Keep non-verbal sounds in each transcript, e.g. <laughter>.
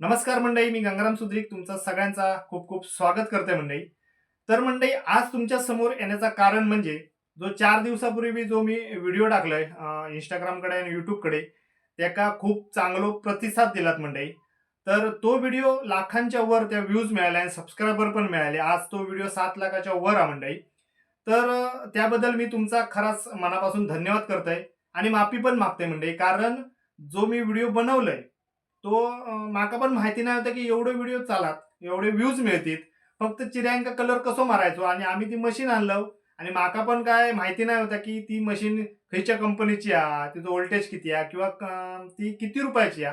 नमस्कार मंडळी मी गंगाराम सुद्रिक तुमचा सगळ्यांचा खूप खूप स्वागत करते मंडळी. तर मंडळी आज तुमच्यासमोर येण्याचं कारण म्हणजे जो चार दिवसापूर्वी जो मी व्हिडिओ टाकलाय इंस्टाग्रामकडे आणि युट्यूबकडे त्याका खूप चांगलो प्रतिसाद दिलात मंडळी. तर तो व्हिडिओ लाखांच्या वर त्या व्ह्यूज मिळाल्या आणि सबस्क्रायबर पण मिळाले. आज तो व्हिडिओ सात लाखाच्या वर आहे मंडळी. तर त्याबद्दल मी तुमचा खराच मनापासून धन्यवाद करतोय आणि माफी पण मागते मंडळी. कारण जो मी व्हिडिओ बनवलाय तो माका पण माहिती नाही होतं की एवढे व्हिडिओ चालात एवढे व्ह्यूज मिळतील. फक्त चिऱ्यांका कलर कसो मारायचो आणि आम्ही ती मशीन आणलं. आणि माका पण काय माहिती नाही होतं की ती मशीन खयच्या कंपनीची आ तिचं व्होल्टेज किती आहे किंवा ती किती रुपयाची आ.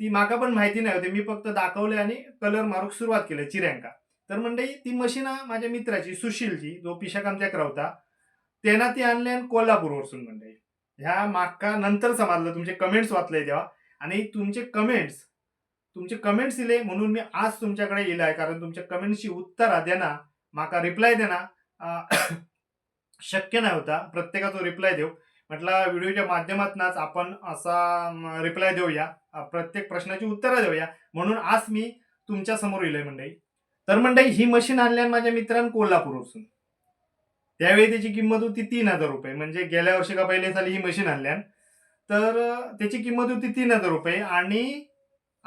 ती माका पण माहिती नाही होती मी फक्त दाखवले आणि कलर मारूक सुरुवात केली चिऱ्यांका तर म्हणजे ती मशीन माझ्या मित्राची सुशीलची जो पिशाकामच्या होता त्यांना ती आणली आणि कोल्हापूरवरसून म्हणजे ह्या माका नंतर समजलं. तुमचे कमेंट्स वाचले तेव्हा. आणि तुमचे कमेंट्स तुमचे कमेंट्स दिले म्हणून मी आज तुमच्याकडे येईल आहे. कारण तुमच्या कमेंट्सची उत्तर देना माका रिप्लाय देना <coughs> शक्य नाही होता. प्रत्येकाचा रिप्लाय देऊ. म्हटलं व्हिडिओच्या माध्यमातूनच आपण असा रिप्लाय देऊया. प्रत्येक प्रश्नाची उत्तरं देऊया. म्हणून आज मी तुमच्यासमोर येईल मंडळी. तर मंडळी ही मशीन आणल्या माझ्या मित्रांनी कोल्हापूरपासून त्यावेळी त्याची किंमत होती तीन हजार रुपये. म्हणजे गेल्या वर्षी का पहिले साली ही मशीन आणल्यान तर त्याची किंमत होती तीन हजार रुपये आणि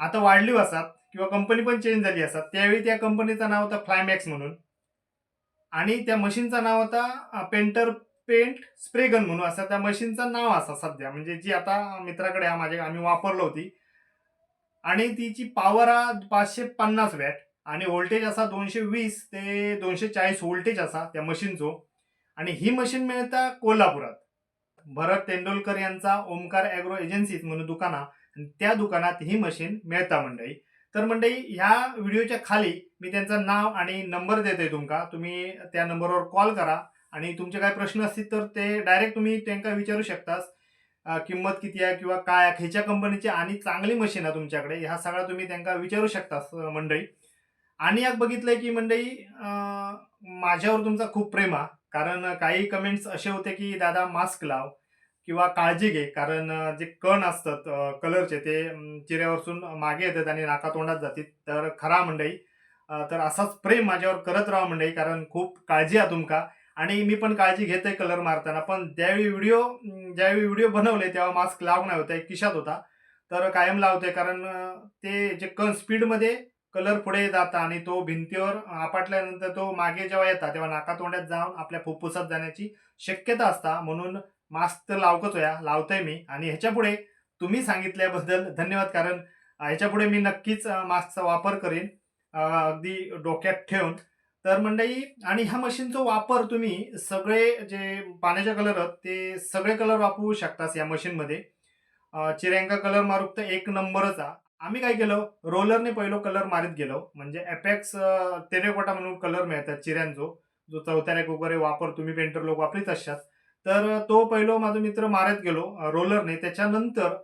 आता वाढली असतात किंवा कंपनी पण चेंज झाली असतात. त्यावेळी त्या कंपनीचं नाव होतं फ्लायमॅक्स म्हणून. आणि त्या मशीनचं नाव होता पेंटर पेंट स्प्रे गन म्हणून. असं त्या मशीनचं नाव असा सध्या. म्हणजे जी आता मित्राकडे आहे माझ्या आम्ही वापरलो होती. आणि तिची पॉवर हा पाचशे पन्नास वॅट आणि व्होल्टेज असा दोनशे वीस ते दोनशे चाळीस व्होल्टेज असा त्या मशीनचो आणि ही मशीन मिळता कोल्हापुरात. भरत तेंडुलकर यांचा ओमकार ॲग्रो एजन्सीज म्हणून दुकान आणि त्या दुकानात ही मशीन मिळता मंडळी. तर मंडळी ह्या व्हिडिओच्या खाली मी त्यांचं नाव आणि नंबर देते तुमका. तुम्ही त्या नंबरवर कॉल करा. आणि तुमचे काय प्रश्न असतील तर ते डायरेक्ट तुम्ही त्यांना विचारू शकतास. किंमत किती आहे किंवा काय आहे, खयच्या कंपनीची आणि चांगली मशीन आहे तुमच्याकडे. ह्या सगळ्या तुम्ही त्यांना विचारू शकतास मंडळी. आणि एक बघितलंय की मंडळी माझ्यावर तुमचा खूप प्रेम आहे. कारण काही कमेंट्स असे होते की दादा मास्क लाव. किंवा काळजी घे कारण जे कण असतात कलरचे ते चिऱ्यावरसून मागे येतात आणि नाकातोंडात जातात तर खरा मंडई तर असाच प्रेम माझ्यावर करत राहा मंडई कारण खूप काळजी आहे तुमका. आणि मी पण काळजी घेते कलर मारताना पण ज्यावेळी व्हिडिओ ज्यावेळी व्हिडिओ बनवले तेव्हा मास्क लाव नाही होता एक किशात होता. तर कायम लावते कारण ते जे कण स्पीडमध्ये कलर पुढे जाता आणि तो भिंतीवर आपटल्यानंतर तो मागे जेव्हा येतात तेव्हा नाकातोंड्यात जाऊन आपल्या फुफ्फुसात जाण्याची शक्यता असता. म्हणून मास्क तर लावकच होया लावतोय मी. आणि ह्याच्या पुढे तुम्ही सांगितल्याबद्दल धन्यवाद. कारण ह्याच्यापुढे ह्याच्या पुढे मी नक्कीच मास्कचा वापर करेन. अगदी डोक्यात ठेवून. तर मंडई आणि ह्या मशीनचा वापर तुम्ही सगळे जे पाण्याचे कलर आहेत ते सगळे कलर वापरू शकतास या मशीनमध्ये. चिऱ्यांका कलर मारूक तर एक नंबरच. आम्ही काय केलं रोलरने पहिलो कलर मारीत गेलो. म्हणजे एपेक्स तेरेकोटा म्हणून कलर मिळतात चिऱ्यांचो. जो चौथ्यारेक वगैरे वापर तुम्ही पेंटर लोक वापरीत असतात तर तो पहिलो माझा मित्र मारत गेलो रोलरने. त्याच्यानंतर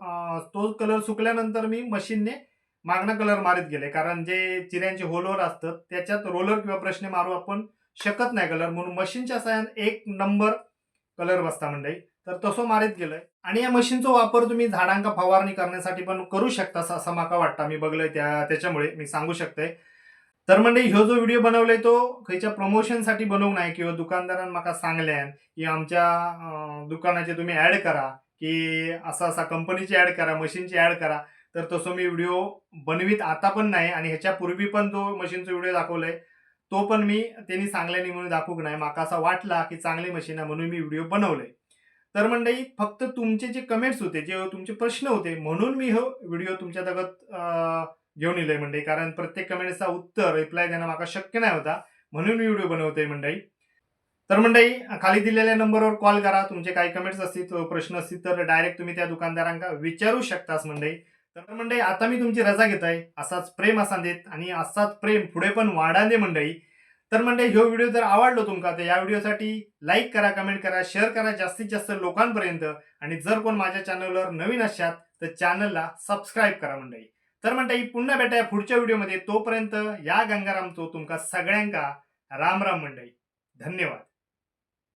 तो कलर सुकल्यानंतर मी मशीनने मागणा कलर मारत गेले. कारण जे चिऱ्यांचे होलवर असतात त्याच्यात रोलर किंवा प्रश्न मारू आपण शकत नाही कलर. म्हणून मशीनच्या सहाय्याने एक नंबर कलर बसता मंडळी. तर तसं मारित गेलोय. आणि या मशीनचा वापर तुम्ही झाडांका फवारणी करण्यासाठी पण करू शकता असं माका वाटतं मी बघलंय त्या त्याच्यामुळे मी सांगू शकते तर म्हणजे ह्यो जो व्हिडिओ बनवलाय तो खयच्या प्रमोशनसाठी बनवू नाही किंवा दुकानदारान माका सांगल्यान की आमच्या दुकानाचे तुम्ही ऍड करा की असा असा कंपनीची ऍड करा मशीनची ऍड करा. तर तसं मी व्हिडिओ बनवीत आता पण नाही आणि ह्याच्या पूर्वी पण जो मशीनचा व्हिडिओ दाखवलाय. तो पण मी त्यांनी सांगल्याने म्हणून दाखवूक नाही. माका असा वाटला की चांगली मशीन आहे म्हणून मी व्हिडिओ बनवले तर मंडळी फक्त तुमचे जे कमेंट्स होते जे तुमचे प्रश्न होते म्हणून मी हो व्हिडिओ तुमच्या तगत घेऊन येलोय मंडळी. कारण प्रत्येक कमेंटचा उत्तर रिप्लाय देणं मला शक्य नाही होता. म्हणून मी व्हिडिओ बनवतोय मंडळी. तर मंडळी खाली दिलेल्या नंबरवर कॉल करा. तुमचे काही कमेंट्स असतील प्रश्न असतील तर डायरेक्ट तुम्ही त्या दुकानदारांका विचारू शकतास मंडळी. तर मंडळी आता मी तुमची रजा घेत आहे असाच प्रेम असा देत आणि असाच प्रेम पुढे पण वाढा दे मंडळी. तर मंडळी ह्यो व्हिडिओ जर आवडलो तुमका तर या व्हिडिओसाठी लाईक करा कमेंट करा शेअर करा जास्तीत जास्त लोकांपर्यंत. आणि जर कोण माझ्या चॅनलवर नवीन असतात तर चॅनलला सबस्क्राईब करा मंडळी. तर मंडळी पुन्हा भेटाय पुढच्या व्हिडिओमध्ये. तोपर्यंत या गंगारामचो तुमका सगळ्यांका राम राम मंडळी. धन्यवाद.